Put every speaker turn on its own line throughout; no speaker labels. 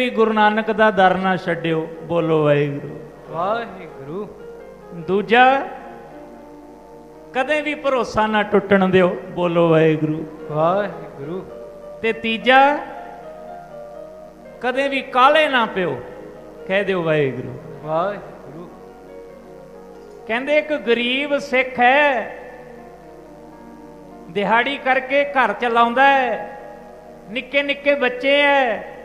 ਵੀ ਗੁਰੂ ਨਾਨਕ ਦਾ ਦਰ ਨਾ ਛੱਡਿਓ ਬੋਲੋ ਵਾਹਿਗੁਰੂ।
ਵਾਹਿਗੁਰੂ।
ਦੂਜਾ ਕਦੇ ਵੀ ਭਰੋਸਾ ਨਾ ਟੁੱਟਣ ਦਿਓ ਬੋਲੋ ਵਾਹਿਗੁਰੂ।
ਵਾਹਿਗੁਰੂ।
ਤੇ ਤੀਜਾ ਕਦੇ ਵੀ ਕਾਲੇ ਨਾ ਪਿਓ ਕਹਿ ਦਿਓ ਵਾਹਿਗੁਰੂ।
ਵਾਹਿਗੁਰੂ।
ਕਹਿੰਦੇ ਇੱਕ ਗਰੀਬ ਸਿੱਖ ਹੈ ਦਿਹਾੜੀ ਕਰਕੇ ਘਰ ਚਲਾਉਂਦਾ ਹੈ ਨਿੱਕੇ ਨਿੱਕੇ ਬੱਚੇ ਐ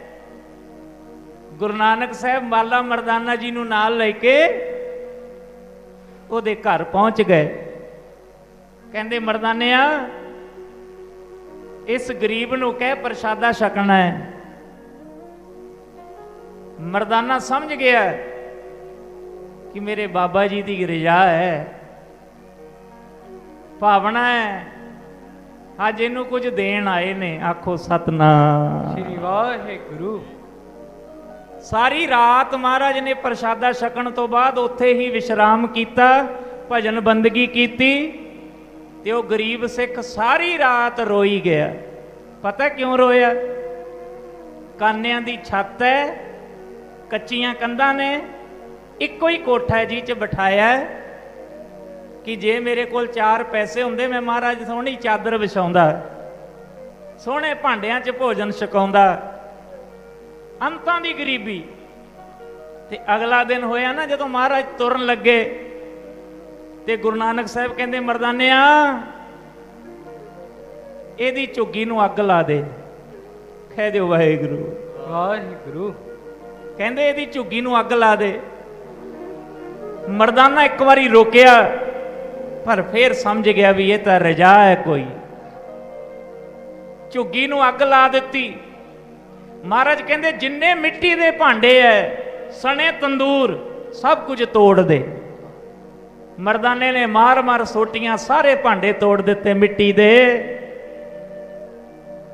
ਗੁਰੂ ਨਾਨਕ ਸਾਹਿਬ ਮਾਲਾ ਮਰਦਾਨਾ ਜੀ ਨੂੰ ਨਾਲ ਲੈ ਕੇ ਉਹਦੇ ਘਰ ਪਹੁੰਚ ਗਏ। ਕਹਿੰਦੇ, ਮਰਦਾਨਿਆ, ਇਸ ਗਰੀਬ ਨੂੰ ਕਹਿ ਪ੍ਰਸ਼ਾਦਾ ਛਕਣਾ ਹੈ। ਮਰਦਾਨਾ ਸਮਝ ਗਿਆ ਕਿ ਮੇਰੇ ਬਾਬਾ ਜੀ ਦੀ ਰਜਾ ਹੈ, ਭਾਵਨਾ ਹੈ, ਅੱਜ ਇਹਨੂੰ ਕੁਝ ਦੇਣ ਆਏ ਨੇ, ਆਖੋ, ਸਤਨਾਮ।
ਸ੍ਰੀ ਵਾਹਿਗੁਰੂ।
ਸਾਰੀ ਰਾਤ ਮਹਾਰਾਜ ਨੇ ਪ੍ਰਸ਼ਾਦਾ ਛਕਣ ਤੋਂ ਬਾਅਦ ਉੱਥੇ ਹੀ ਵਿਸ਼ਰਾਮ ਕੀਤਾ, ਭਜਨ ਬੰਦਗੀ ਕੀਤੀ ਤੇ ਉਹ ਗਰੀਬ ਸਿੱਖ ਸਾਰੀ ਰਾਤ ਰੋਈ ਗਿਆ। ਪਤਾ ਕਿਉਂ ਰੋਇਆ? ਕਾਨਿਆਂ ਦੀ ਛੱਤ ਹੈ, ਕੱਚੀਆਂ ਕੰਧਾਂ ਨੇ, ਇੱਕੋ ਹੀ ਕੋਠਾ ਜੀ ਚ ਬਿਠਾਇਆ ਕਿ ਜੇ ਮੇਰੇ ਕੋਲ ਚਾਰ ਪੈਸੇ ਹੁੰਦੇ, ਮੈਂ ਮਹਾਰਾਜ ਸੋਹਣੀ ਚਾਦਰ ਵਿਛਾਉਂਦਾ, ਸੋਹਣੇ ਭਾਂਡਿਆਂ 'ਚ ਭੋਜਨ ਛਕਾਉਂਦਾ। ਅੰਤਾਂ ਦੀ ਗਰੀਬੀ। ਤੇ ਅਗਲਾ ਦਿਨ ਹੋਇਆ ਨਾ ਜਦੋਂ ਮਹਾਰਾਜ ਤੁਰਨ ਲੱਗੇ ਤੇ ਗੁਰੂ ਨਾਨਕ ਸਾਹਿਬ ਕਹਿੰਦੇ ਮਰਦਾਨਿਆ ਇਹਦੀ ਝੁੱਗੀ ਨੂੰ ਅੱਗ ਲਾ ਦੇ। ਕਹਿ ਦਿਓ ਵਾਹਿਗੁਰੂ।
ਵਾਹਿਗੁਰੂ।
ਕਹਿੰਦੇ ਇਹਦੀ ਝੁੱਗੀ ਨੂੰ ਅੱਗ ਲਾ ਦੇ। ਮਰਦਾਨਾ ਇੱਕ ਵਾਰੀ ਰੋਕਿਆ ਪਰ ਫੇਰ ਸਮਝ ਗਿਆ ਵੀ ਇਹ ਤਾਂ ਰਜਾ ਹੈ ਕੋਈ। ਝੁੱਗੀ ਨੂੰ ਅੱਗ ਲਾ ਦਿੱਤੀ। ਮਹਾਰਾਜ ਕਹਿੰਦੇ, ਜਿੰਨੇ ਮਿੱਟੀ ਦੇ ਭਾਂਡੇ ਐ, ਸਣੇ ਤੰਦੂਰ, ਸਭ ਕੁਝ ਤੋੜ ਦੇ। ਮਰਦਾਨੇ ਨੇ ਮਾਰ-ਮਾਰ ਸੋਟੀਆਂ ਸਾਰੇ ਭਾਂਡੇ ਤੋੜ ਦਿੱਤੇ ਮਿੱਟੀ ਦੇ।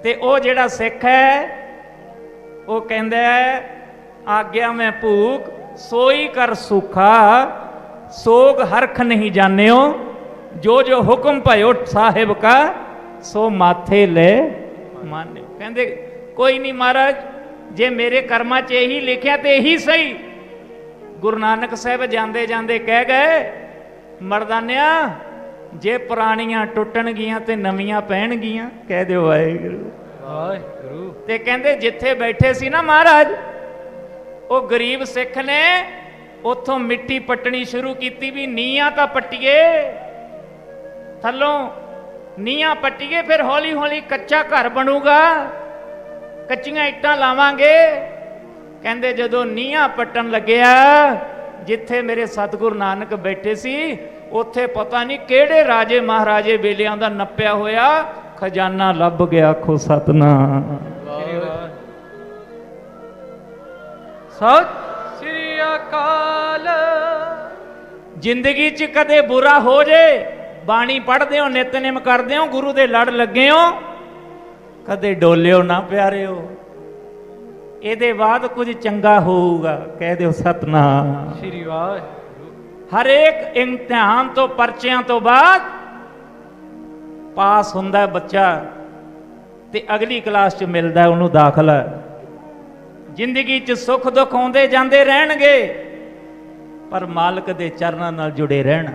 ਤੇ ਉਹ ਜਿਹੜਾ ਸਿੱਖ ਹੈ ਉਹ ਕਹਿੰਦਾ ਆਗਿਆ ਮੈਂ ਭੂਖ, ਸੋਈ ਕਰ ਸੁਖਾ, ਸੋਗ ਹਰਖ ਨਹੀਂ ਜਾਣਿਓ, ਜੋ ਜੋ ਹੁਕਮ ਭਇਓ ਸਾਹਿਬ ਕਾ, ਸੋ ਮਾਥੇ ਲੈ ਮਾਨਿਓ ਕਹਿੰਦੇ ਕੋਈ ਨਹੀਂ ਮਹਾਰਾਜ ਜੇ ਮੇਰੇ ਕਰਮਾਂ 'ਚ ਇਹੀ ਲਿਖਿਆ ਤੇ ਇਹੀ ਸਹੀ। ਗੁਰੂ ਨਾਨਕ ਸਾਹਿਬ ਜਾਂਦੇ ਜਾਂਦੇ ਕਹਿ ਗਏ ਮਰਦਾਨਿਆ ਜੇ ਪੁਰਾਣੀਆਂ ਟੁੱਟਣਗੀਆਂ ਤੇ ਨਵੀਆਂ ਪੈਣਗੀਆਂ ਕਹਿ ਦਿਓ ਵਾਹਿਗੁਰੂ।
ਵਾਹਿਗੁਰੂ।
ਤੇ ਕਹਿੰਦੇ ਜਿੱਥੇ ਬੈਠੇ ਸੀ ਨਾ ਮਹਾਰਾਜ ਉਹ ਗਰੀਬ ਸਿੱਖ ਨੇ ਉੱਥੋਂ ਮਿੱਟੀ ਪੱਟਣੀ ਸ਼ੁਰੂ ਕੀਤੀ ਵੀ ਨੀਆਂ ਤਾਂ ਪੱਟੀਏ। ਥੱਲੋਂ ਨੀਆਂ ਪੱਟੀਏ ਫਿਰ ਹੌਲੀ ਹੌਲੀ ਕੱਚਾ ਘਰ ਬਣੂਗਾ। ਕੱਚੀਆਂ ਇੱਟਾਂ ਲਾਵਾਂਗੇ। ਕਹਿੰਦੇ ਜਦੋਂ ਨੀਆਂ ਪੱਟਣ ਲੱਗਿਆ ਜਿੱਥੇ ਮੇਰੇ ਸਤਿਗੁਰੂ ਨਾਨਕ ਬੈਠੇ ਸੀ ਉੱਥੇ ਪਤਾ ਨਹੀਂ ਕਿਹੜੇ ਰਾਜੇ ਮਹਾਰਾਜੇ ਵੇਲਿਆਂ ਦਾ ਨੱਪਿਆ ਹੋਇਆ ਖਜ਼ਾਨਾ ਲੱਭ ਗਿਆ ਆਖੋ ਸਤਨਾਮ।
ਸਤਿ ਸ੍ਰੀ ਅਕਾਲ।
ਜ਼ਿੰਦਗੀ 'ਚ ਕਦੇ ਬੁਰਾ ਹੋ ਜੇ ਬਾਣੀ ਪੜ੍ਹਦੇ ਹੋ ਨਿਤਨੇਮ ਕਰਦੇ ਹੋ ਗੁਰੂ ਦੇ ਲੜ ਲੱਗੇ ਹੋ ਕਦੇ ਡੋਲਿਓ ਨਾ ਪਿਆਰਿਓ ਇਹਦੇ ਬਾਅਦ ਕੁਝ ਚੰਗਾ ਹੋਊਗਾ ਕਹਿ ਦਿਓ ਸਤਨਾਮ।
ਸ੍ਰੀ ਵਾਹਿਗੁਰੂ।
ਹਰੇਕ ਇਮਤਿਹਾਨ ਤੋਂ ਪਰਚਿਆਂ ਤੋਂ ਬਾਅਦ ਪਾਸ ਹੁੰਦਾ ਬੱਚਾ ਤੇ ਅਗਲੀ ਕਲਾਸ 'ਚ ਮਿਲਦਾ ਉਹਨੂੰ ਦਾਖਲਾ ਜ਼ਿੰਦਗੀ 'ਚ ਸੁੱਖ ਦੁੱਖ ਆਉਂਦੇ ਜਾਂਦੇ ਰਹਿਣਗੇ ਪਰ ਮਾਲਕ ਦੇ ਚਰਨਾਂ ਨਾਲ ਜੁੜੇ ਰਹਿਣਾ।